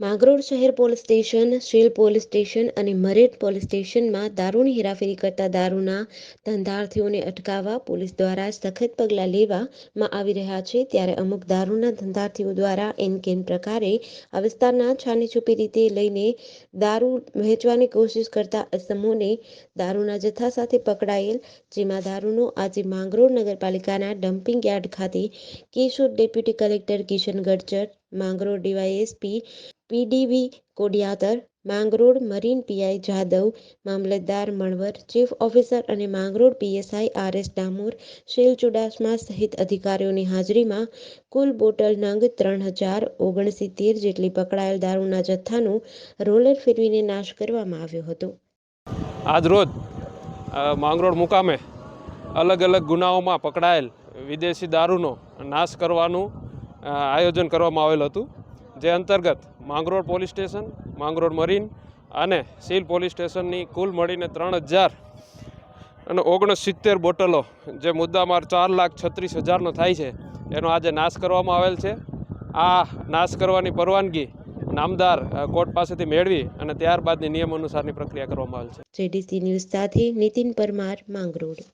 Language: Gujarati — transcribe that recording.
માંગરોળ શહેર police station, Sheel police station અને મરેઠ પોલીસ સ્ટેશનમાં દારૂની હેરાફેરી કરતા દારૂના ધંધાર્થીઓને અટકાવવા પોલીસ દ્વારા સખત પગલાં લેવામાં આવી રહ્યા છે. ત્યારે અમુક દારૂના ધંધાર્થીઓ દ્વારા એનકેન પ્રકારે આ વિસ્તારના છાનીછુપી રીતે લઈને દારૂ વહેંચવાની કોશિશ કરતા અસમોને દારૂના જથ્થા સાથે પકડાયેલ, જેમાં દારૂનો આજે માંગરોળ નગરપાલિકાના ડમ્પિંગ યાર્ડ ખાતે Keshod deputy collector Kishan Gadhchar Mangrol DYSP PDV Kodiyatar, Mangrol marine PI Jadav, mamlatdar Manvar, chief officer અને Mangrol PSI R S Damor shell Chudasama સહિત અધિકારીઓની હાજરીમાં કુલ બોટલ નંગ ત્રણ હજાર ઓગણસિત્તેર જેટલી પકડાયેલ દારૂના જથ્થાનો રોલર ફેરવીને નાશ કરવામાં આવ્યો હતો. આજ રોજ માંગરોળ મુકામે અલગ અલગ ગુનાઓમાં પકડાયેલ વિદેશી દારૂનો નાશ કરવાનું આયોજન કરવામાં આવેલ હતું, જે અંતર્ગત Mangrol police station, Mangrol marine અને સીલ પોલીસ સ્ટેશનની કુલ મળીને ત્રણ હજાર અને ઓગણસિત્તેર બોટલો, જે મુદ્દામાર ચાર લાખ છત્રીસ હજારનો થાય છે, એનો આજે નાશ કરવામાં આવેલ છે. આ નાશ કરવાની પરવાનગી નામદાર કોર્ટ પાસેથી મેળવી અને ત્યારબાદની નિયમ અનુસારની પ્રક્રિયા કરવામાં આવેલ છે. જેડીસી ન્યૂઝ સાથે નીતિન પરમાર, માંગરોળ.